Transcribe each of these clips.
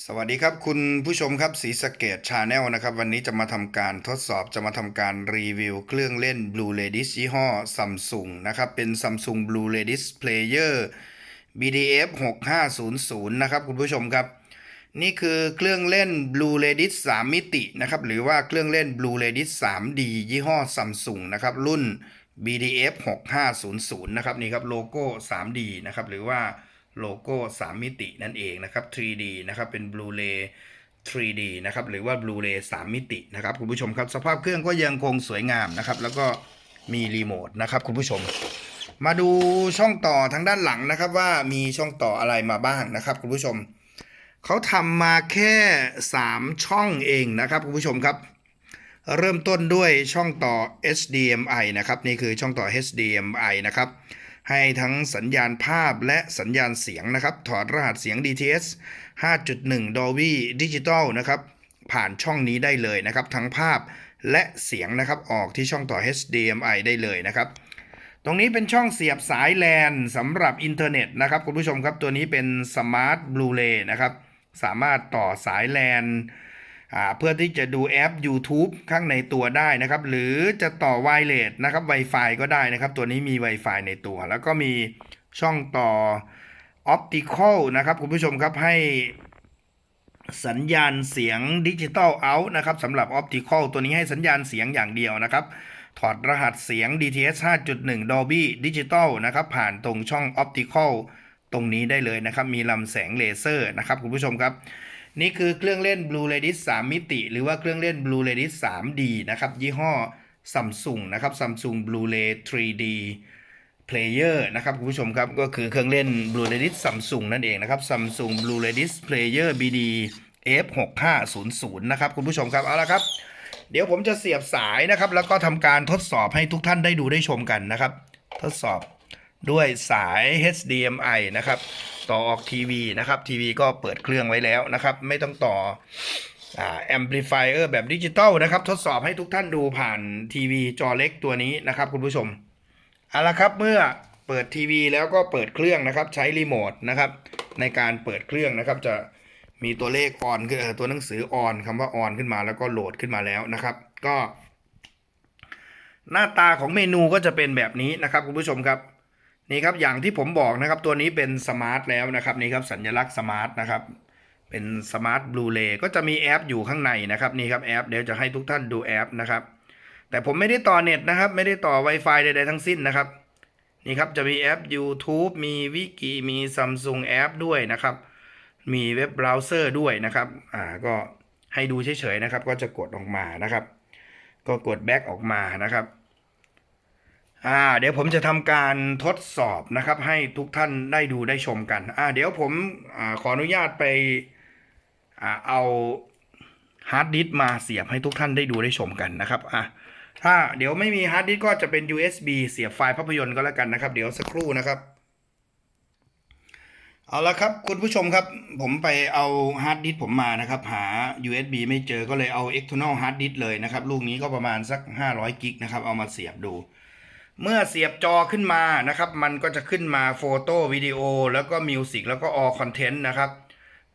สวัสดีครับคุณผู้ชมครับสีสเกตชาแนลนะครับ วันนี้จะมาทำการทดสอบจะมาทำการรีวิวเครื่องเล่น Blue Ladies ยี่ห้อ Samsung นะครับ เป็น Samsung Blue Ladies Player BDF 6500 นะครับ คุณผู้ชมครับ นี่คือเครื่องเล่น Blue Ladies 3 มิตินะครับ หรือว่าเครื่องเล่น Blue Ladies 3D ยี่ห้อ Samsung นะครับ รุ่น BDF 6500 นะครับ นี่ครับโลโก้ 3D นะครับ หรือว่า โลโก้ 3 มิตินั่นเองนะครับ 3D นะครับ เป็น Blu-ray 3D นะครับ หรือว่า Blu-ray 3 มิตินะครับคุณผู้ชมครับ สภาพเครื่องก็ยังคงสวยงามนะครับ แล้วก็มีรีโมทนะครับคุณผู้ชม มาดูช่องต่อทางด้านหลังนะครับ ว่ามีช่องต่ออะไรมาบ้างนะครับคุณผู้ชม เขาทำมาแค่ 3 ช่องเองนะครับคุณผู้ชมครับ เริ่มต้นด้วยช่องต่อ HDMI นะครับ นี่คือช่องต่อ HDMI นะครับ ให้ทั้งสัญญาณภาพและสัญญาณเสียงนะครับ ถอดรหัสเสียง DTS 5.1 Dolby Digital นะครับ ผ่านช่องนี้ได้เลยนะครับ ทั้งภาพและเสียงนะครับ ออกที่ช่องต่อ HDMI ได้เลยนะครับ ตรงนี้เป็นช่องเสียบสายแลนสำหรับอินเทอร์เน็ตนะครับคุณผู้ชมครับ ตัวนี้เป็นสมาร์ทบลูเรย์นะครับ สามารถต่อสายแลน เพื่อที่จะดูแอป YouTube ข้างในตัวได้นะครับ หรือจะต่อไวเลสนะครับ Wi-Fi ก็ได้นะครับ ตัวนี้มี Wi-Fi ในตัว แล้วก็มีช่องต่อ Optical นะครับ คุณผู้ชมครับให้สัญญาณเสียงดิจิตอลเอาท์นะครับสำหรับ Optical ตัวนี้ให้สัญญาณเสียงอย่างเดียวนะครับ ถอดรหัสเสียง DTS 5.1 Dolby Digital นะครับ ผ่านตรงช่อง Optical ตรงนี้ได้เลยนะครับ มีลำแสงเลเซอร์นะครับ คุณผู้ชมครับ นี่คือเครื่องเล่น Blue l a d i s 3 มิติ หรือว่าเครื่องเล่น Blue l a d i s 3D นะครับ ยี่ห้อ Samsung นะครับ Samsung Blu-ray 3D Player นะครับคุณผู้ชมครับ ก็คือเครื่องเล่น Blue l a d i s Samsung นั่นเองนะครับ Samsung Blue l a d i s Player BD F6500 นะครับคุณผู้ชมครับ เอาละครับ เดี๋ยวผมจะเสียบสายนะครับ แล้วก็ทำการทดสอบให้ทุกท่านได้ดูได้ชมกันนะครับ ทดสอบ ด้วยสาย HDMI นะครับ ต่อออกทีวีนะครับ ทีวีก็เปิดเครื่องไว้แล้วนะครับ ไม่ต้องต่ออ่าแอมพลิฟายเออร์แบบดิจิตอลนะครับ ทดสอบให้ทุกท่านดูผ่านทีวีจอเล็กตัวนี้นะครับ คุณผู้ชมเอาละครับเมื่อเปิดทีวีแล้วก็เปิดเครื่องนะครับ ใช้รีโมทนะครับ ในการเปิดเครื่องนะครับ จะมีตัวเลขออนคือตัวหนังสือออนคำว่าออนขึ้นมาแล้วก็โหลดขึ้นมาแล้วนะครับ ก็ หน้าตาของเมนูก็จะเป็นแบบนี้นะครับ คุณผู้ชมครับ นี่ครับอย่างที่ผมบอกนะครับตัวนี้เป็นสมาร์ทแล้วนะครับนี่ครับสัญลักษณ์สมาร์ทนะครับเป็นสมาร์ทบลูเรย์ก็จะมีแอปอยู่ข้างในนะครับนี่ครับแอปเดี๋ยวจะให้ทุกท่านดูแอปนะครับแต่ผมไม่ได้ต่อเน็ตนะครับ ไม่ได้ต่อ Wi-Fi ใดๆทั้งสิ้นนะครับนี่ครับจะมีแอป YouTube มีวิกิมี Samsung แอปด้วยนะครับ มีเว็บเบราว์เซอร์ด้วยนะครับอ่าก็ให้ดูเฉยๆนะครับ ก็จะกดออกมานะครับ ก็กดแบ็กออกมานะครับ อ่าเดี๋ยวผมจะทำการทดสอบนะครับ ให้ทุกท่านได้ดูได้ชมกันอ่าเดี๋ยวผมอขออนุญาตไปอ่าเอาฮาร์ดดิสก์มาเสียบให้ทุกท่านได้ดูได้ชมกันนะครับอะถ้าเดี๋ยวไม่มีฮาร์ดดิสก์ก็จะเป็น USB เสียบไฟล์ภาพยนตร์ก็แล้วกันนะครับ เดี๋ยวสักครู่นะครับ เอาละครับคุณผู้ชมครับ ผมไปเอาฮาร์ดดิสก์ผมมานะครับ หา USB ไม่เจอก็เลยเอา external hard disk เลยนะครับ ลูกนี้ก็ประมาณสัก 500 กิกนะครับ เอามาเสียบดู เมื่อเสียบจอขึ้นมานะครับ มันก็จะขึ้นมาโฟโต้วิดีโอแล้วก็มิวสิกแล้วก็ออคอนเทนต์นะครับ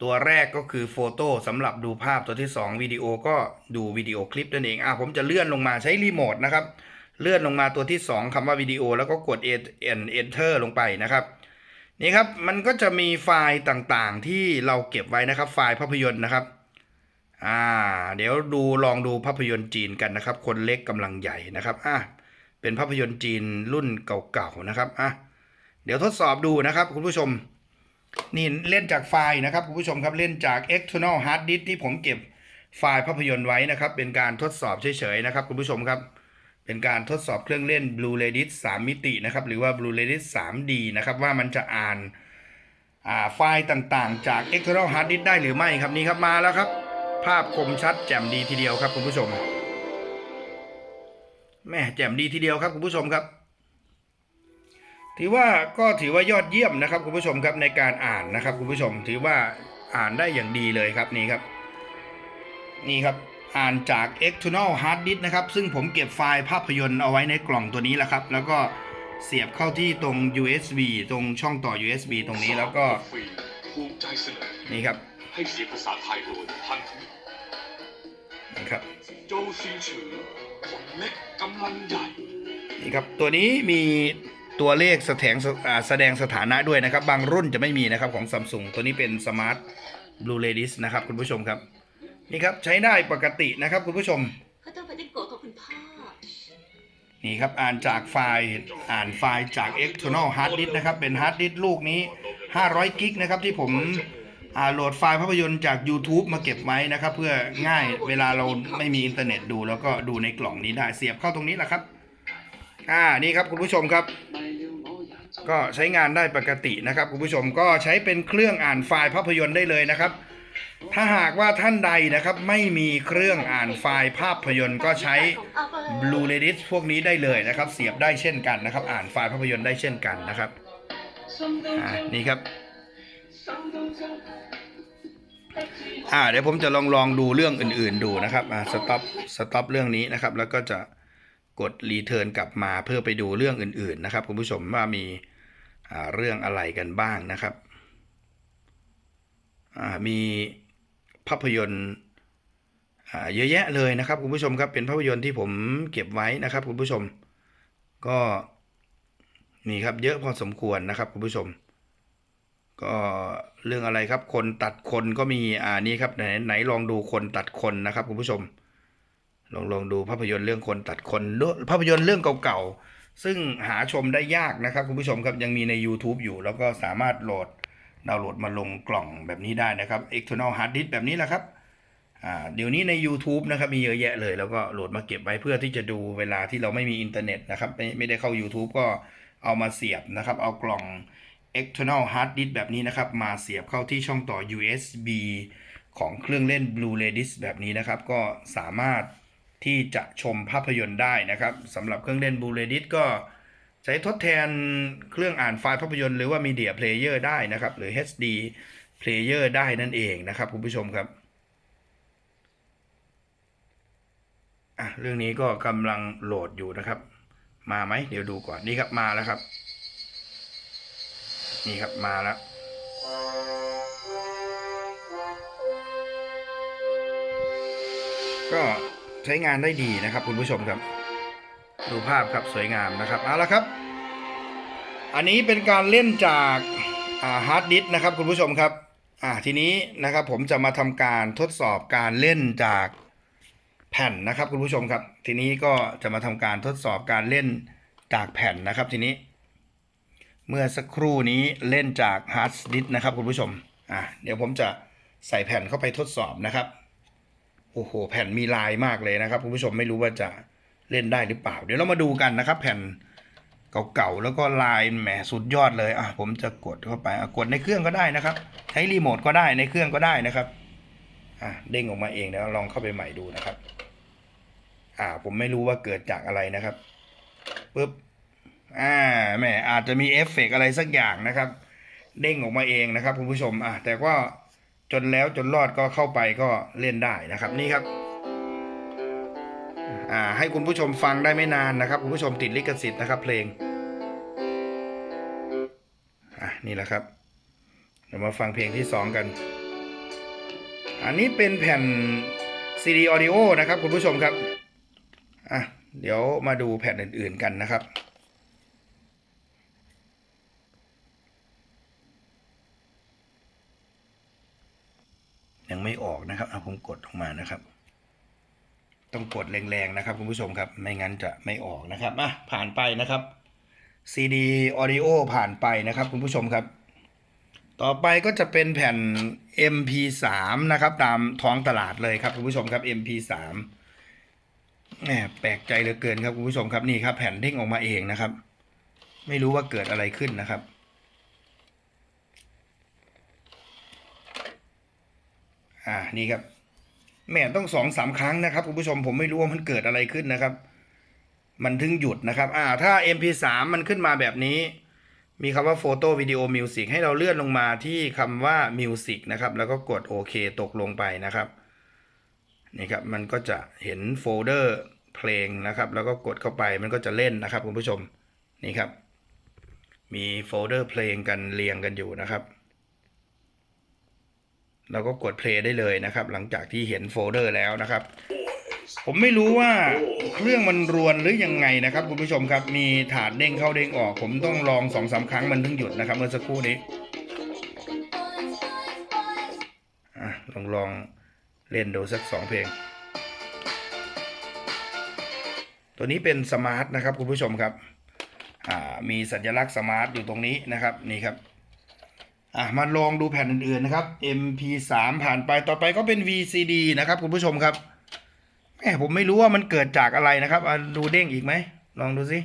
ตัวแรกก็คือโฟโต้สำหรับดูภาพตัวที่ 2วิดีโอก็ดูวิดีโอคลิปนั่นเองอะผมจะเลื่อนลงมาใช้รีโมทนะครับ เลื่อนลงมาตัวที่ 2คำว่าวิดีโอ แล้วก็กด enter ลงไปนะครับ นี่ครับมันก็จะมีไฟล์ต่างๆที่เราเก็บไว้นะครับ ไฟล์ภาพยนตร์นะครับอ่าเดี๋ยวดูลองดูภาพยนตร์จีนกันนะครับ คนเล็กกำลังใหญ่นะครับอะ เป็นภาพยนตร์จีนรุ่นเก่าๆนะครับอะเดี๋ยวทดสอบดูนะครับ คุณผู้ชม นี่เล่นจากไฟล์นะครับคุณผู้ชมครับเล่นจาก external hard disk ที่ผมเก็บไฟล์ภาพยนตร์ไว้นะครับ เป็นการทดสอบเฉยๆนะครับ คุณผู้ชมครับ เป็นการทดสอบเครื่องเล่น Blue Ladies 3มิตินะครับ หรือว่า Blue Ladies 3D นะครับ ว่ามันจะอ่านาไฟล์ต่างๆ จาก external hard disk ได้หรือไม่ครับนี่ครับมาแล้วครับ ภาพคมชัดแจ่มดีทีเดียวครับคุณผู้ชม แม่แจ่มดีทีเดียวครับคุณผู้ชมครับ ถือว่าก็ถือว่ายอดเยี่ยมนะครับคุณผู้ชมครับในการอ่านนะครับคุณผู้ชมถือว่าอ่านได้อย่างดีเลยครับนี่ครับ นี่ครับอ่านจาก external hard disk นะครับ ซึ่งผมเก็บไฟล์ภาพยนตร์เอาไว้ในกล่องตัวนี้แหละครับ แล้วก็เสียบเข้าที่ตรง USB ตรงช่องต่อ USB ตรงนี้แล้วก็ภูมิใจเสนอนี่ครับ5ให้เสียงภาษาไทยโดยพันธมิตรนะครับโจซินฉือคนเล็กกำลังใหญ่นี่ครับตัวนี้มีตัวเลขแสดงแสดงสถานะด้วยนะครับ บางรุ่นจะไม่มีนะครับของซัมซุงตัวนี้เป็นสมาร์ทบลูเรดิสนะครับคุณผู้ชมครับ นี่ครับใช้ได้ปกตินะครับคุณผู้ชมนี่ครับอ่านจากไฟล์อ่านไฟล์จาก external hard disk นะครับ เป็น hard disk ลูกนี้ 500 กิกนะครับที่ผม อ่าโหลดไฟล์ภาพยนตร์จาก YouTube มาเก็บไว้นะครับ เพื่อง่ายเวลาเราไม่มีอินเทอร์เน็ตดู แล้วก็ดูในกล่องนี้ได้เสียบเข้าตรงนี้แหละครับ อ่านี่ครับคุณผู้ชมครับ ก็ใช้งานได้ปกตินะครับคุณผู้ชมก็ใช้เป็นเครื่องอ่านไฟล์ภาพยนตร์ได้เลยนะครับ ถ้าหากว่าท่านใดนะครับ ไม่มีเครื่องอ่านไฟล์ภาพยนตร์ก็ใช้ Blue r e d i s พวกนี้ได้เลยนะครับ เสียบได้เช่นกันนะครับ อ่านไฟล์ภาพยนตร์ได้เช่นกันนะครับอ่านี่ครับ อ่าเดี๋ยวผมจะลองลองดูเรื่องอื่น ๆ ดูนะครับอ่าสต็อปสต็อปเรื่องนี้นะครับ แล้วก็จะกดรีเทิร์นกลับมาเพื่อไปดูเรื่องอื่น ๆ นะครับคุณผู้ชมว่ามีอ่าเรื่องอะไรกันบ้างนะครับอ่ามีภาพยนตร์อ่าเยอะแยะเลยนะครับคุณผู้ชมครับเป็นภาพยนตร์ที่ผมเก็บไว้นะครับคุณผู้ชม ก็นี่ครับเยอะพอสมควรนะครับคุณผู้ชม ก็เรื่องอะไรครับ คนตัดคนก็มีอ่านี่ครับไหนไหนลองดูคนตัดคนนะครับคุณผู้ชม ลองลองดูภาพยนตร์เรื่องคนตัดคนเรื่อภาพยนตร์เรื่องเก่าๆซึ่งหาชมได้ยากนะครับคุณผู้ชมครับยังมีใน YouTube อยู่ แล้วก็สามารถโหลดดาวน์โหลดมาลงกล่องแบบนี้ได้นะครับ external hard disk แบบนี้แหละครับอ่าเดี๋ยวนี้ใน YouTube นะครับมีเยอะแยะเลย แล้วก็โหลดมาเก็บไว้เพื่อที่จะดูเวลาที่เราไม่มีอินเทอร์เน็ตนะครับไม่ไม่ได้เข้า YouTube ก็เอามาเสียบนะครับ เอากล่อง external hard disk แบบนี้นะครับ มาเสียบเข้าที่ช่องต่อ USB ของเครื่องเล่น Blu-ray disc แบบนี้นะครับ ก็สามารถที่จะชมภาพยนตร์ได้นะครับสำหรับเครื่องเล่น Blu-ray disc ก็ใช้ทดแทนเครื่องอ่านไฟล์ภาพยนตร์หรือว่า Media Player ได้นะครับ หรือ HD Player ได้นั่นเองนะครับคุณผู้ชมครับอะเรื่องนี้ก็กำลังโหลดอยู่นะครับ มาไหมเดี๋ยวดูก่อนนี่ครับมาแล้วครับ นี่ครับมาแล้วก็ใช้งานได้ดีนะครับคุณผู้ชมครับ ดูภาพครับสวยงามนะครับเอาละครับ อันนี้เป็นการเล่นจากฮาร์ดดิสนะครับคุณผู้ชมครับอ่าทีนี้นะครับผมจะมาทำการทดสอบการเล่นจากแผ่นนะครับคุณผู้ชมครับ ทีนี้ก็จะมาทำการทดสอบการเล่นจากแผ่นนะครับทีนี้ เมื่อสักครู่นี้เล่นจากฮาร์ดดิสนะครับคุณผู้ชมอะเดี๋ยวผมจะใส่แผ่นเข้าไปทดสอบนะครับโอ้โหแผ่นมีลายมากเลยนะครับคุณผู้ชมไม่รู้ว่าจะเล่นได้หรือเปล่า เดี๋ยวเรามาดูกันนะครับ แผ่นเก่าๆแล้วก็ลายแหมสุดยอดเลยอะผมจะกดเข้าไปอะกดในเครื่องก็ได้นะครับ ใช้รีโมทก็ได้ในเครื่องก็ได้นะครับอะเด้งออกมาเองแล้วลองเข้าไปใหม่ดูนะครับ อ่าผมไม่รู้ว่าเกิดจากอะไรนะครับปึ๊บ อ่าแหมอาจจะมีเอฟเฟกต์อะไรสักอย่างนะครับ เด้งออกมาเองนะครับคุณผู้ชมอะแต่ก็จนแล้วจนรอดก็เข้าไปก็เล่นได้นะครับนี่ครับอ่าให้คุณผู้ชมฟังได้ไม่นานนะครับ คุณผู้ชมติดลิขสิทธิ์นะครับ เพลงอะนี่แหละครับเรามาฟังเพลงที่สองกัน อันนี้เป็นแผ่นซีดีออดิโอนะครับ คุณผู้ชมครับ อะ เดี๋ยวมาดูแผ่นอื่น ๆ กันนะครับ ไม่ออกนะครับเอาผมกดออกมานะครับ ต้องกดแรงๆนะครับคุณผู้ชมครับ ไม่งั้นจะไม่ออกนะครับอะผ่านไปนะครับ CD Audio ผ่านไปนะครับคุณผู้ชมครับ ต่อไปก็จะเป็นแผ่น MP3 นะครับ ตามท้องตลาดเลยครับคุณผู้ชมครับ MP3 แหมแปลกใจเหลือเกินครับคุณผู้ชมครับนี่ครับ แผ่นเด้งออกมาเองนะครับ ไม่รู้ว่าเกิดอะไรขึ้นนะครับ อ่านี่ครับ แม่ต้องสองสามครั้งนะครับคุณผู้ชมผมไม่รู้ว่ามันเกิดอะไรขึ้นนะครับ มันถึงหยุดนะครับ อ่า ถ้า MP3 มันขึ้นมาแบบนี้ มีคำว่า Photo Video Music ให้เราเลื่อนลงมาที่คำว่า Music นะครับ แล้วก็กดโอเคตกลงไปนะครับนี่ครับมันก็จะเห็นโฟลเดอร์เพลงนะครับ แล้วก็กดเข้าไปมันก็จะเล่นนะครับคุณผู้ชมนี่ครับ มีโฟลเดอร์เพลงกันเรียงกันอยู่นะครับ เราก็กด play ได้เลยนะครับ หลังจากที่เห็นโฟลเดอร์แล้วนะครับ ผมไม่รู้ว่าเครื่องมันรวนหรือยังไงนะครับ คุณผู้ชมครับมีถาดเด้งเข้าเด้งออก ผมต้องลองสองสามครั้งมันถึงหยุดนะครับ เมื่อสักครู่นี้ลองลองเล่นดูสักสองเพลง ตัวนี้เป็นสมาร์ทนะครับคุณผู้ชมครับมีสัญลักษณ์สมาร์ทอยู่ตรงนี้นะครับนี่ครับ อะมาลองดูแผ่นอื่นๆนะครับ MP3 ผ่านไปต่อไปก็เป็น VCD นะครับคุณผู้ชมครับแหมผมไม่รู้ว่ามันเกิดจากอะไรนะครับอะดูเด้งอีกไหมลองดูสิ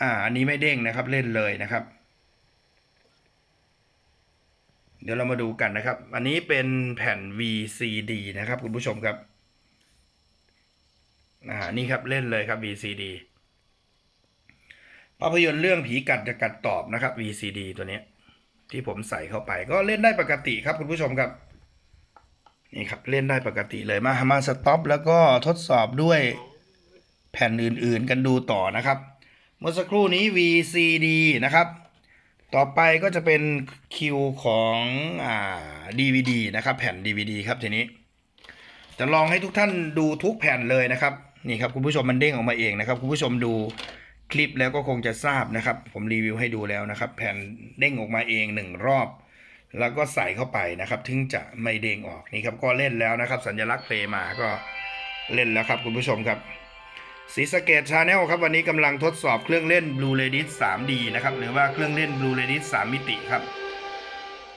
อ่าอันนี้ไม่เด้งนะครับเล่นเลยนะครับ เดี๋ยวเรามาดูกันนะครับ อันนี้เป็นแผ่น VCD นะครับคุณผู้ชมครับอ่านี่ครับเล่นเลยครับ VCD ภาพยนตร์เรื่องผีกัดจะกัดตอบนะครับ VCD ตัวนี้ ที่ผมใส่เข้าไป ก็เล่นได้ปกติครับคุณผู้ชมครับนี่ครับเล่นได้ปกติเลยมามาสต็อปแล้วก็ทดสอบด้วยแผ่นอื่นๆกันดูต่อนะครับ เมื่อสักครู่นี้ VCD นะครับ ต่อไปก็จะเป็นคิวของอ่า DVD นะครับ แผ่น DVD ครับทีนี้ จะลองให้ทุกท่านดูทุกแผ่นเลยนะครับนี่ครับคุณผู้ชมมันเด้งออกมาเองนะครับ คุณผู้ชมดู คลิปแล้วก็คงจะทราบนะครับ ผมรีวิวให้ดูแล้วนะครับ แผ่นเด้งออกมาเองหนึ่งรอบ แล้วก็ใส่เข้าไปนะครับ ถึงจะไม่เด้งออกนี่ครับก็เล่นแล้วนะครับ สัญลักษณ์เพลมาก็เล่นแล้วครับคุณผู้ชมครับสีสเกตชาแนลครับวันนี้กำลังทดสอบเครื่องเล่น Blue r e d i s 3D นะครับหรือว่าเครื่องเล่น Blue r e d i s 3 มิติครับ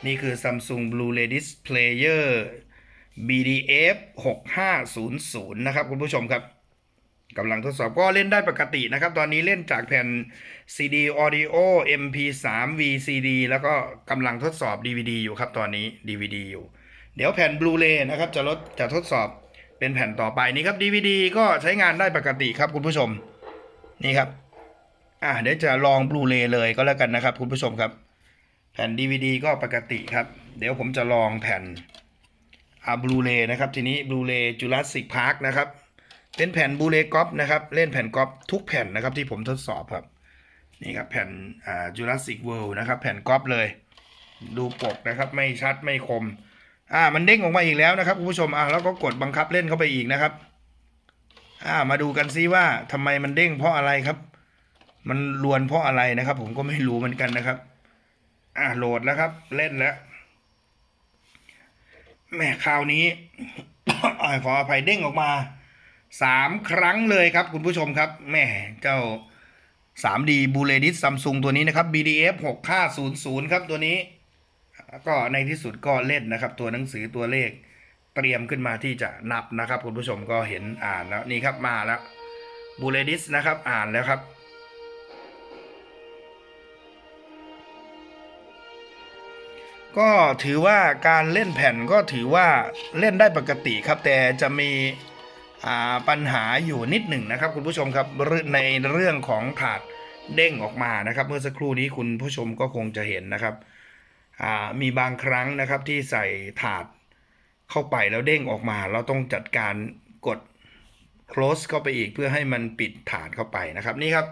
นี่คือ Samsung Blue r e d i s Player BDF 6500 นะครับคุณผู้ชมครับ กำลังทดสอบก็เล่นได้ปกตินะครับ ตอนนี้เล่นจากแผ่น CD Audio MP3 VCD แล้วก็กำลังทดสอบ DVD อยู่ครับตอนนี้ DVD อยู่ เดี๋ยวแผ่น Blu-ray นะครับจะลดจะทดสอบเป็นแผ่นต่อไปนี่ครับ DVD ก็ใช้งานได้ปกติครับคุณผู้ชมนี่ครับอะเดี๋ยวจะลอง Blu-ray เลยก็แล้วกันนะครับคุณผู้ชมครับ แผ่น DVD ก็ปกติครับ เดี๋ยวผมจะลองแผ่นอ่าบลูเรนะครับทีนี้บลูเรจูราสสิกพาร์คนะครับ เป็นแผ่นบูเรก๊อปนะครับ เล่นแผ่นก๊อปทุกแผ่นนะครับที่ผมทดสอบครับ นี่ครับแผ่นอ่าจูราสสิกเวิลด์นะครับ แผ่นก๊อปเลย ดูปกนะครับ ไม่ชัดไม่คม อ่า มันเด้งออกมาอีกแล้วนะครับคุณผู้ชมอ่าแล้วก็กดบังคับเล่นเข้าไปอีกนะครับ อ่า มาดูกันซิว่าทำไมมันเด้งเพราะอะไรครับ มันลวนเพราะอะไรนะครับ ผมก็ไม่รู้เหมือนกันนะครับ อ่าโหลดแล้วครับ เล่นแล้วแม่คราวนี้ขออภัยเด้งออกมา สามครั้งเลยครับคุณผู้ชมครับแม่เจ้า 3D b u l l e d i s Samsung ตัวนี้นะครับ BDF 6500 ครับตัวนี้ก็ในที่สุดก็เล่นนะครับ ตัวหนังสือตัวเลขเตรียมขึ้นมาที่จะนับนะครับ คุณผู้ชมก็เห็นอ่านแล้วนี่ครับมาแล้ว b u l l e d i s นะครับอ่านแล้วครับ ก็ถือว่าการเล่นแผ่นก็ถือว่าเล่นได้ปกติครับ แต่จะมี ปัญหาอยู่นิดหนึ่งนะครับ คุณผู้ชมครับในเรื่องของถาดเด้งออกมานะครับ เมื่อสักครู่นี้คุณผู้ชมก็คงจะเห็นนะครับมีบางครั้งนะครับที่ใส่ถาดเข้าไปแล้วเด้งออกมา เราต้องจัดการกด close เข้าไปอีกเพื่อให้มันปิดถาดเข้าไปนะครับนี่ครับ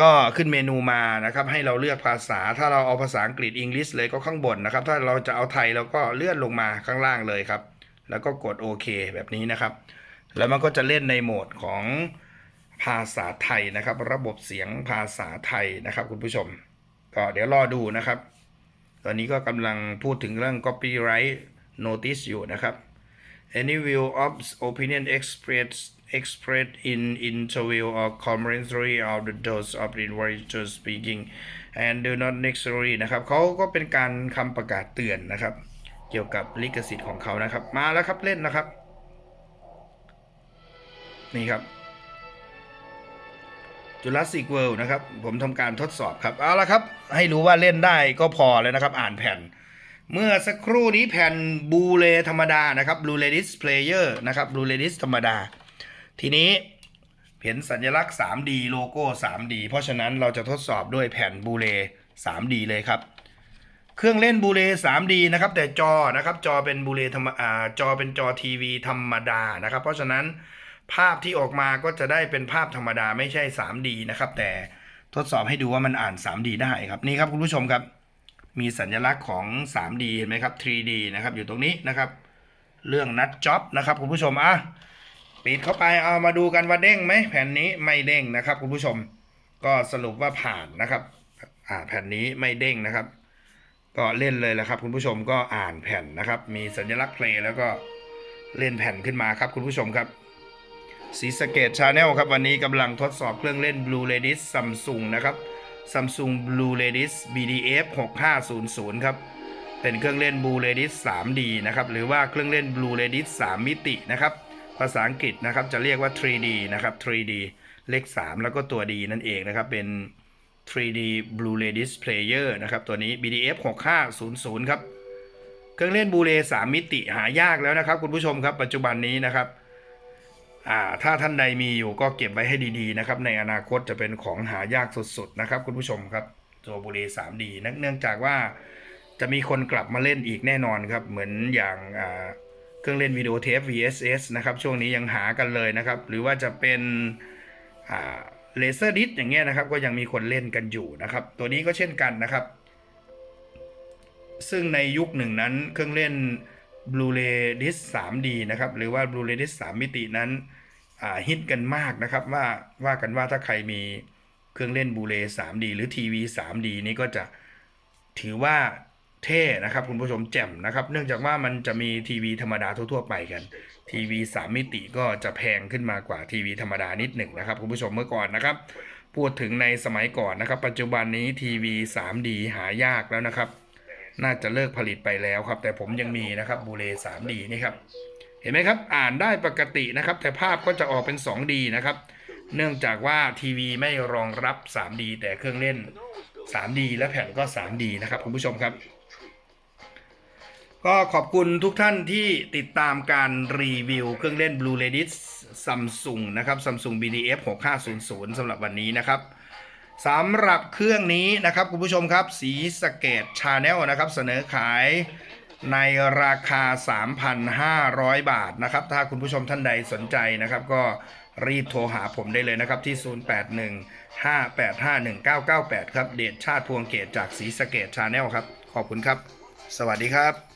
ก็ขึ้นเมนูมานะครับ ให้เราเลือกภาษาถ้าเราเอาภาษาอังกฤษ English เลยก็ข้างบนนะครับ ถ้าเราจะเอาไทยเราก็เลื่อนลงมาข้างล่างเลยครับ แล้วก็กดโอเคแบบนี้นะครับ แล้วมันก็จะเล่นในโหมดของภาษาไทยนะครับ ระบบเสียงภาษาไทยนะครับ คุณผู้ชม ก็เดี๋ยวรอดูนะครับ ตอนนี้ก็กำลังพูดถึงเรื่อง copyright notice อยู่นะครับ Any view of opinion expressed expressed in interview or commentary of the those of the individual speaking and do not necessarily นะครับเขาก็เป็นการคำประกาศเตือนนะครับ เกี่ยวกับลิขสิทธิ์ของเขานะครับ มาแล้วครับเล่นนะครับ นี่ครับ Jurassic World นะครับ ผมทำการทดสอบครับ เอาละครับ ให้รู้ว่าเล่นได้ก็พอแล้วนะครับ อ่านแผ่น เมื่อสักครู่นี้แผ่นบูเลธรรมดานะครับบูเลดิสเพลเยอร์นะครับบูเลดิสธรรมดา ทีนี้เห็นสัญลักษณ์ 3D โลโก้ 3D เพราะฉะนั้นเราจะทดสอบด้วยแผ่นบูเล 3D เลยครับ เครื่องเล่นบูเล 3D นะครับ แต่จอนะครับจอเป็นบูเลธรรมอ่าจอเป็นจอทีวีธรรมดานะครับ เพราะฉะนั้น ภาพที่ออกมาก็จะได้เป็นภาพธรรมดาไม่ใช่ 3D นะครับ แต่ทดสอบให้ดูว่ามันอ่าน 3D ได้ครับนี่ครับคุณผู้ชมครับ มีสัญลักษณ์ของ 3D เห็นไหมครับ 3D นะครับอยู่ตรงนี้นะครับ เรื่องนัดจ็อบนะครับคุณผู้ชมอะปิดเข้าไปเอามาดูกันว่าเด้งไหมแผ่นนี้ไม่เด้งนะครับคุณผู้ชม ก็สรุปว่าผ่านนะครับอ่าแผ่นนี้ไม่เด้งนะครับ ก็เล่นเลยแหละครับ คุณผู้ชมก็อ่านแผ่นนะครับ มีสัญลักษณ์เพลย์แล้วก็เล่นแผ่นขึ้นมาครับคุณผู้ชมครับ สีสเกตชาแนลครับ วันนี้กำลังทดสอบเครื่องเล่น Blue Ladies Samsung นะครับ Samsung Blue Ladies BDF 6500 ครับ เป็นเครื่องเล่น Blue Ladies 3D นะครับ หรือว่าเครื่องเล่น Blue Ladies 3 มิตินะครับ ภาษาอังกฤษนะครับจะเรียกว่า 3D นะครับ 3D เลข 3 แล้วก็ตัว D นั่นเองนะครับ เป็น 3D Blue Ladies Player นะครับ ตัวนี้ BDF 6500 ครับ เครื่องเล่นบูเล3มิติหายากแล้วนะครับ คุณผู้ชมครับ ปัจจุบันนี้นะครับ อ่าถ้าท่านใดมีอยู่ก็เก็บไว้ให้ดีๆนะครับ ในอนาคตจะเป็นของหายากสุดๆนะครับ คุณผู้ชมครับตัวบูเล 3D นักเนื่องจากว่าจะมีคนกลับมาเล่นอีกแน่นอนครับ เหมือนอย่างเครื่องเล่นวิดีโอเทป VSS นะครับ ช่วงนี้ยังหากันเลยนะครับ หรือว่าจะเป็นเลเซอร์ดิสอย่างเงี้ยนะครับ ก็ยังมีคนเล่นกันอยู่นะครับ ตัวนี้ก็เช่นกันนะครับ ซึ่งในยุคหนึ่งนั้นเครื่องเล่น Blu-ray Disc 3D นะครับหรือว่า Blu-ray Disc 3มิตินั้นฮิตกันมากนะครับว่าว่ากันว่าถ้าใครมีเครื่องเล่น Blu-ray 3D หรือทีวี 3D นี่ก็จะถือว่าเท่นะครับคุณผู้ชมแจ่มนะครับ เนื่องจากว่ามันจะมีทีวีธรรมดาทั่วๆไปกันทีวี 3 มิติก็จะแพงขึ้นมากว่าทีวีธรรมดานิดหนึ่งนะครับคุณผู้ชมเมื่อก่อนนะครับ พูดถึงในสมัยก่อนนะครับ ปัจจุบันนี้ทีวี 3D หายากแล้วนะครับ น่าจะเลิกผลิตไปแล้วครับ แต่ผมยังมีนะครับบูเล 3D นี่ครับ เห็นไหมครับ อ่านได้ปกตินะครับ แต่ภาพก็จะออกเป็น 2D นะครับ เนื่องจากว่าทีวีไม่รองรับ 3D แต่เครื่องเล่น 3D และแผ่นก็ 3D นะครับคุณผู้ชมครับ ก็ขอบคุณทุกท่านที่ติดตามการรีวิวเครื่องเล่น Blue Ladies Samsung นะครับ Samsung BDF 6500สำหรับวันนี้นะครับ สำหรับเครื่องนี้นะครับคุณผู้ชมครับ สีสเกตชาแนลนะครับ เสนอขายในราคา 3,500 บาทนะครับ ถ้าคุณผู้ชมท่านใดสนใจนะครับ ก็รีบโทรหาผมได้เลยนะครับที่ 0815851998 ครับ เดชชาติพวงเกตจากสีสเกตชาแนลครับ ขอบคุณครับ สวัสดีครับ